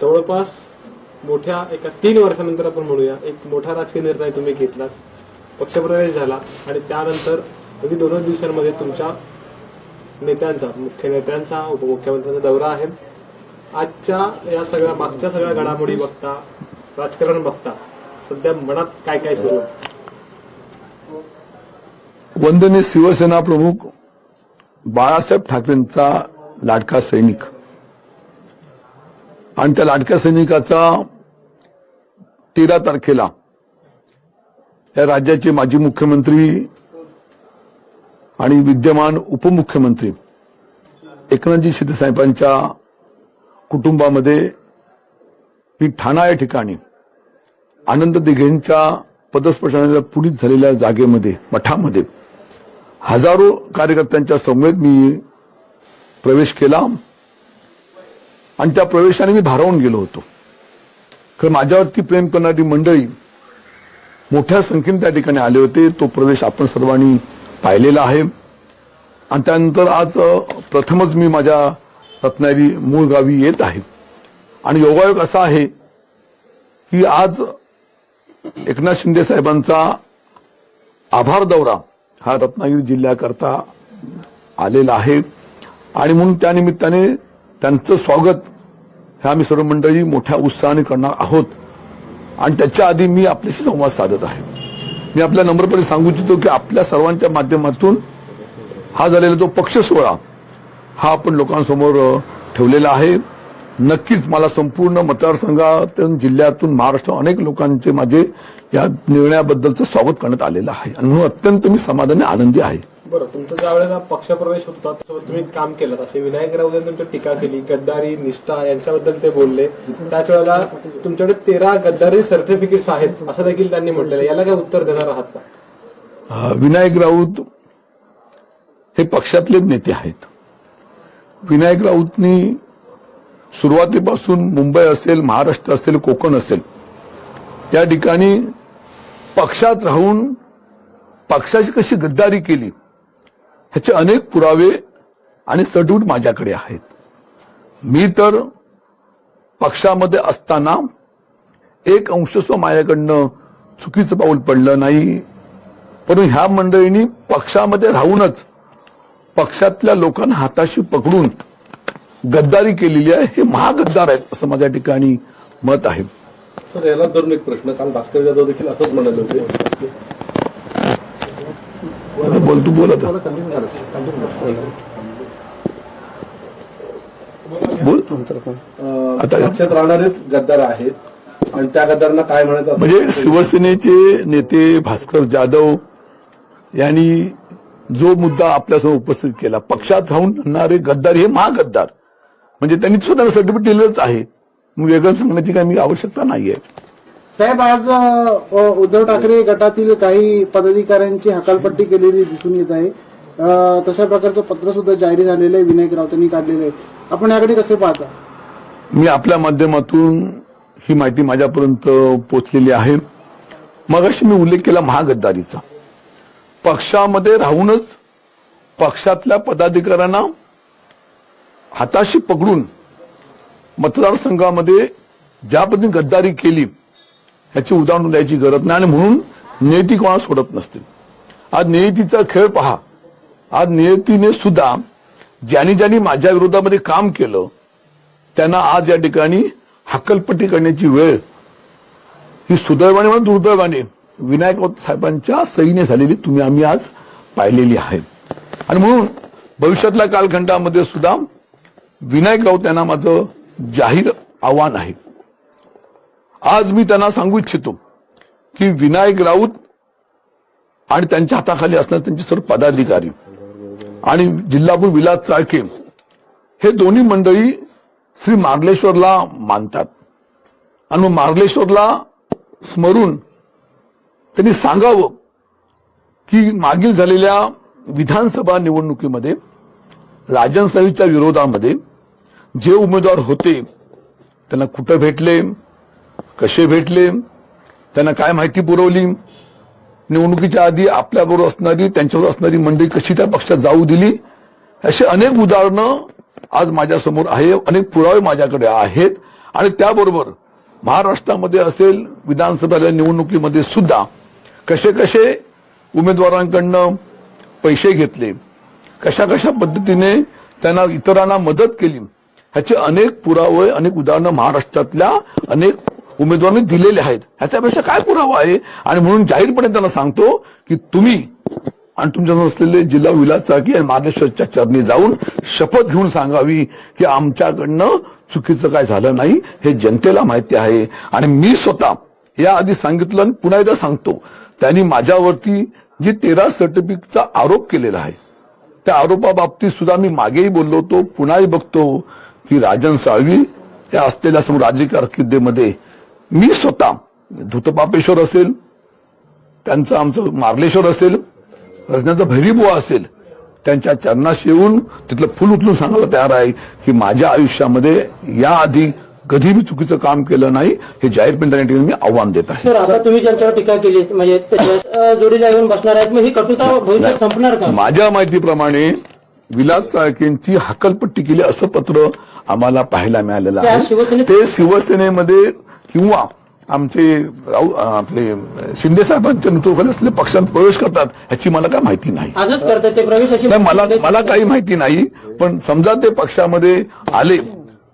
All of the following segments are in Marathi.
जवळपास मोठ्या एका तीन वर्षानंतर आपण म्हणूया एक मोठा राजकीय निर्णय तुम्ही घेतलात पक्षप्रवेश झाला आणि त्यानंतर अगदी दोनच दिवसांमध्ये तुमच्या नेत्यांचा मुख्य नेत्यांचा उपमुख्यमंत्र्यांचा दौरा आहे. आजच्या या सगळ्या मागच्या सगळ्या घडामोडी बघता राजकारण बघता सध्या मनात काय काय सुरू आहे? वंदनीय शिवसेना प्रमुख बाळासाहेब ठाकरेंचा लाडका सैनिक. आणि त्या लाडक्या सैनिकाचा तेरा तारखेला या राज्याचे माजी मुख्यमंत्री आणि विद्यमान उपमुख्यमंत्री एकनाथजी शिंदेसाहेबांच्या कुटुंबामध्ये मी ठाणा या ठिकाणी आनंद दिघेंच्या पदस्पर्शाने पुढीत झालेल्या जागेमध्ये मठामध्ये हजारो कार्यकर्त्यांच्या समवेत मी प्रवेश केला. आणि त्या प्रवेशाने मी भारावून गेलो होतो. खरं माझ्यावरती प्रेम करणारी मंडळी मोठ्या संख्येने त्या ठिकाणी आले होते. तो प्रवेश आपण सर्वांनी पाहिलेला आहे. आणि त्यानंतर आज प्रथमच मी माझ्या रत्नागिरी मूळ गावी येत आहे. आणि योगायोग असा आहे की आज एकनाथ शिंदे साहेबांचा आभार दौरा हा रत्नागिरी जिल्ह्याकरता आलेला आहे. आणि म्हणून त्या निमित्ताने त्यांचं स्वागत हे आम्ही सर्व मंडळी मोठ्या उत्साहाने करणार आहोत. आणि त्याच्या आधी मी आपल्याशी संवाद साधत आहे. मी आपल्या नम्रपणे सांगू इच्छितो की आपल्या सर्वांच्या माध्यमातून हा झालेला जो पक्ष सोहळा हा आपण लोकांसमोर ठेवलेला आहे. नक्कीच मला संपूर्ण मतदारसंघातून जिल्ह्यातून महाराष्ट्र अनेक लोकांचे माझे या निर्णयाबद्दलचं स्वागत करण्यात आलेलं आहे. आणि म्हणून अत्यंत मी समाधानी आनंदी आहे. बरं तुमचा ज्या वेळेला पक्षप्रवेश होता त्यासोबत तुम्ही काम केलं. असे विनायक राऊत यांनी तुमची टीका केली गद्दारी निष्ठा यांच्याबद्दल ते बोलले. त्याच वेळेला तुमच्याकडे तेरा गद्दारी सर्टिफिकेट्स आहेत असं देखील त्यांनी म्हटलेलं याला काय उत्तर देणार आहात का? विनायक राऊत हे पक्षातलेच नेते आहेत. विनायक राऊतनी सुरुवातीपासून मुंबई असेल महाराष्ट्र असेल कोकण असेल या ठिकाणी पक्षात राहून पक्षाची कशी गद्दारी केली ह्याचे अनेक पुरावे आणि सटूट माझ्याकडे आहेत. मी तर पक्षामध्ये असताना एक अंशस्व माझ्याकडनं चुकीचं पाऊल पडलं नाही. परंतु ह्या मंडळींनी पक्षामध्ये राहूनच पक्षातल्या लोकांना हाताशी पकडून गद्दारी केलेली आहे. हे महागद्दार आहेत असं माझ्या ठिकाणी मत आहे. सर याला धरून एक प्रश्न. काल भास्कर जाधव देखील असंच म्हणाले होते. बोल तू बोलत बोल. आता- राहणारेच गद्दार आहेत. आणि त्या गद्दारांना काय म्हणायचं म्हणजे शिवसेनेचे नेते भास्कर जाधव यांनी जो मुद्दा आपल्यासमोर उपस्थित केला पक्षात राहून गद्दार हे महागद्दार. म्हणजे त्यांनी स्वतःला सर्टिफिकेट दिलेलंच आहे. वेगळं सांगण्याची काही आवश्यकता नाहीये. साहेब आज उद्धव ठाकरे गटातील काही पदाधिकाऱ्यांची हकालपट्टी केलेली दिसून येत आहे. तशा प्रकारचं पत्र सुद्धा जारी झालेलं आहे. विनायक राऊतांनी काढलेलं आहे. आपण याकडे कसे पाहता? मी आपल्या माध्यमातून ही माहिती माझ्यापर्यंत पोचलेली आहे. मगाशी मी उल्लेख केला महागद्दारीचा. पक्षामध्ये राहूनच पक्षातल्या पदाधिकाऱ्यांना हाताशी पकडून मतदारसंघामध्ये ज्या पद्धतीने गद्दारी केली याची उदाहरण द्यायची गरज नाही. आणि म्हणून नियती कोणा सोडत नसते आज नियतीचा खेळ पहा. आज नियतीने सुद्धा ज्यांनी ज्यांनी माझ्या विरोधामध्ये काम केलं त्यांना आज या ठिकाणी हकलपट्टी करण्याची वेळ ही सुदैवाने म्हणून दुर्दैवाने विनायक साहेबांच्या सईने झालेली तुम्ही आम्ही आज पाहिलेली आहे. आणि म्हणून भविष्यातल्या कालखंडामध्ये सुद्धा विनायक राऊत यांना माझं जाहीर आव्हान आहे. आज मी त्यांना सांगू इच्छितो की विनायक राऊत आणि त्यांच्या हाताखाली असणारे त्यांचे सर्व पदाधिकारी आणि जिल्हापूर विलास चाळके हे दोन्ही मंडळी श्री मार्लेश्वरला मानतात. आणि मग मार्लेश्वरला स्मरून त्यांनी सांगावं की मागील झालेल्या विधानसभा निवडणुकीमध्ये राजन साहेबच्या विरोधामध्ये जे उमेदवार होते त्यांना कुठं भेटले कसे भेटले? त्यांना काय माहिती पुरवली? निवडणुकीच्या आधी आपल्याबरोबर असणारी त्यांच्यावर असणारी मंडळी कशी त्या पक्षात जाऊ दिली? अशी अनेक उदाहरणं आज माझ्यासमोर आहे अनेक पुरावे माझ्याकडे आहेत. आणि त्याबरोबर महाराष्ट्रामध्ये असेल विधानसभेच्या निवडणुकीमध्ये सुद्धा कसे कसे उमेदवारांकडनं पैसे घेतले? कशा कशा पद्धतीने त्यांना इतरांना मदत केली? ह्याचे अनेक पुरावे अनेक उदाहरणं महाराष्ट्रातल्या अनेक उमेदवारांनी दिलेले आहेत. ह्याच्यापेक्षा काय पुरावा आहे? आणि म्हणून जाहीरपणे त्यांना सांगतो की तुम्ही आणि तुमच्याजवळ असलेले जिल्हा विलास चाकी आणि मार्गेश्वरच्या चरणी जाऊन शपथ घेऊन सांगावी की आमच्याकडनं चुकीचं काय झालं नाही हे जनतेला माहिती आहे. आणि मी स्वतः या आधी सांगितलं आणि पुन्हा एकदा सांगतो त्यांनी माझ्यावरती जी तेरा सर्टिफिकेटचा आरोप केलेला आहे त्या आरोपाबाबतीत सुद्धा मी मागेही बोललो होतो पुन्हाही बघतो की राजन साळवी या असलेल्या समोर राजकीय कारकिर्दीमध्ये मी स्वतः धुतपापेश्वर असेल त्यांचं आमचं मार्लेश्वर असेल रचनाचा भैरीबुवा असेल त्यांच्या चरणाशी येऊन तिथलं फुल उचलून सांगायला तयार आहे की माझ्या आयुष्यामध्ये याआधी कधी मी चुकीचं काम केलं नाही हे जाहीरपणे त्या ठिकाणी मी आव्हान देत आहे. आता तुम्ही ज्यांच्यावर टीका केली म्हणजे जोडीला येऊन बसणार आहेत ही कटुता भविष्यात संपणार का? माझ्या माहितीप्रमाणे विलास चाळकेंची हकलपट्टी केली असं पत्र आम्हाला पाहायला मिळालेलं आहे. ते शिवसेनेमध्ये किंवा आमचे आपले शिंदे साहेबांच्या नेतृत्वाखाली असलेल्या पक्षात प्रवेश करतात ह्याची मला काय माहिती नाही मला मला काही माहिती नाही पण समजा ते पक्षामध्ये आले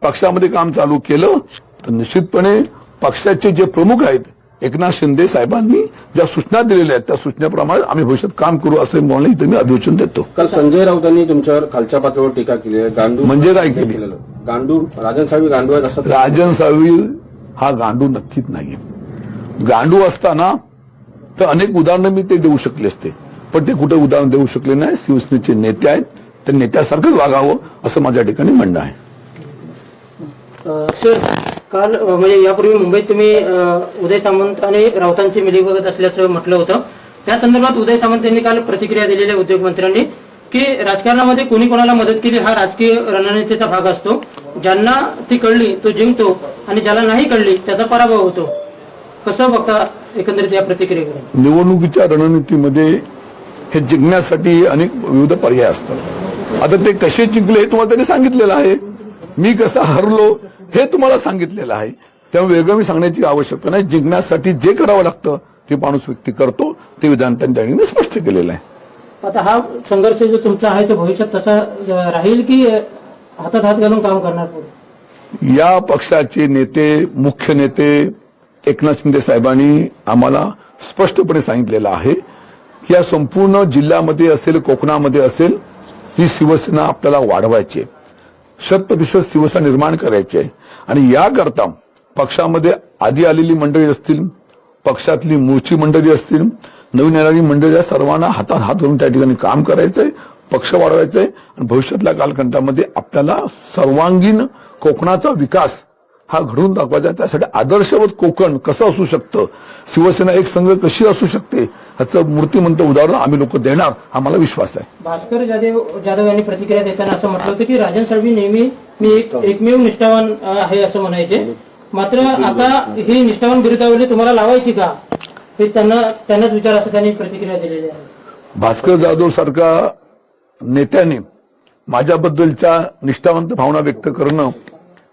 पक्षामध्ये काम चालू केलं तर निश्चितपणे पक्षाचे जे प्रमुख आहेत एकनाथ शिंदे साहेबांनी ज्या सूचना दिलेल्या आहेत त्या सूचनेप्रमाणे आम्ही भविष्यात काम करू असं म्हणून इथं मी अभिवचन देतो काल संजय राऊतांनी तुमच्यावर खालच्या पातळीवर टीका केली आहे गांडू म्हणजे काय केली? केलेलं. गांडू राजन साहेब गांडू आहेत असं राजन साळवी हा गांडू नक्कीच नाहीये. गांडू असताना तर अनेक उदाहरणं मी ते देऊ शकले असते. पण ते कुठे उदाहरण देऊ शकले नाही. शिवसेनेचे नेते आहेत. त्या नेत्यासारखंच वागावं असं माझ्या ठिकाणी म्हणणं आहे. सर काल म्हणजे यापूर्वी मुंबईत तुम्ही उदय सामंत आणि राऊतांची बघत असल्याचं म्हटलं होतं. त्या संदर्भात उदय सामंत यांनी काल प्रतिक्रिया दिलेल्या उद्योगमंत्र्यांनी की राजकारणामध्ये कोणी कोणाला मदत केली हा राजकीय रणनीतीचा भाग असतो. ज्यांना ती कळली तो जिंकतो आणि ज्याला नाही कळली त्याचा पराभव होतो. कसं बघता एकंदरीत या प्रतिक्रियेकडे निवडणुकीच्या रणनीतीमध्ये हे जिंकण्यासाठी अनेक विविध पर्याय असतात. आता ते कसे जिंकले हे तुम्हाला त्यांनी सांगितलेलं आहे. मी कसा हरलो हे तुम्हाला सांगितलेलं आहे. त्यामुळे वेगळं मी सांगण्याची आवश्यकता नाही. जिंकण्यासाठी जे करावं लागतं ते माणूस व्यक्ती करतो. ते विधान त्यांनी स्पष्ट केलेलं आहे. आता हा संघर्ष जो तुमचा आहे तो भविष्यात तसा राहील की हातात हात घालून काम करणार पुढे? या पक्षाचे नेते मुख्य नेते एकनाथ शिंदे साहेबांनी आम्हाला स्पष्टपणे सांगितलेलं आहे की या संपूर्ण जिल्ह्यामध्ये असेल कोकणामध्ये असेल ही शिवसेना आपल्याला वाढवायची आहे. शत प्रतिशत शिवसेना निर्माण करायची आहे. आणि याकरता पक्षामध्ये आधी आलेली मंडळी असतील पक्षातली मूळची मंडळी असतील नवीन येणारी मंडळी सर्वांना हातात हात घालून त्या ठिकाणी काम करायचंय पक्ष वाढवायचंय आणि भविष्यातल्या कालखंडामध्ये आपल्याला सर्वांगीण कोकणाचा विकास हा घडवून दाखवायचा. त्यासाठी आदर्शवत कोकण कसं असू शकतं? शिवसेना एक संघ कशी असू शकते? ह्याचं मूर्तिमंत उदाहरण आम्ही लोक देणार हा मला विश्वास आहे. भास्कर जाधव जाधव यांनी प्रतिक्रिया देताना असं म्हटलं होतं की राजन साळवी नेहमी मी एक एकमेव निष्ठावान आहे असं म्हणायचे. मात्र आता ही निष्ठावान बिरुदावली तुम्हाला लावायची का? हे त्यांना त्यांनाच विचार असं त्यांनी प्रतिक्रिया दिलेली आहे. भास्कर जाधव सारख्या नेत्याने माझ्याबद्दलच्या निष्ठावंत भावना व्यक्त करणं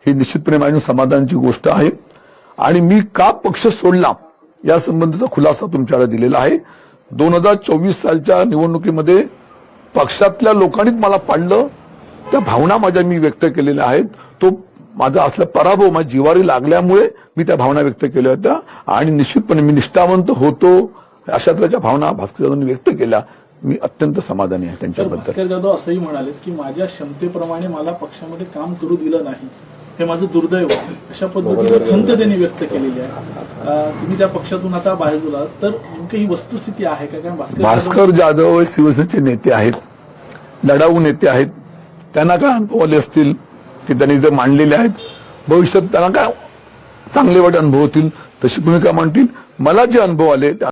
ही निश्चितपणे माझ्या समाधानाची गोष्ट आहे. आणि मी का पक्ष सोडला या संबंधीचा खुलासा तुमच्याकडे दिलेला आहे. दोन हजार चोवीस सालच्या निवडणुकीमध्ये पक्षातल्या लोकांनीच मला पाडलं. त्या भावना माझ्या मी व्यक्त केलेल्या आहेत. तो माझा असला पराभव माझ्या जिवारी लागल्यामुळे मी त्या भावना व्यक्त केल्या होत्या. आणि निश्चितपणे मी निष्ठावंत होतो अशा तऱ्हेच्या भावना भास्कर जाधवांनी व्यक्त केल्या. मी अत्यंत समाधानी आहे त्यांच्याबद्दल. भास्कर जाधव असंही म्हणाले की माझ्या क्षमतेप्रमाणे मला पक्षामध्ये काम करू दिलं नाही. हे माझं दुर्दैव. अशा पद्धतीने खंत त्यांनी व्यक्त केलेली आहे. तुम्ही त्या पक्षातून आता बाहेर गेला तर नेमकं ही वस्तुस्थिती आहे का? कारण भास्कर जाधव- भास्कर जाधव हे शिवसेनेचे नेते आहेत लढाऊ नेते आहेत. त्यांना काय अनुभव आले असतील? की त्यांनी इथं मांडलेले आहेत भविष्यात त्यांना काय चांगले वाईट अनुभव होतील तशी भूमिका मांडतील. मला जे अनुभव आले त्या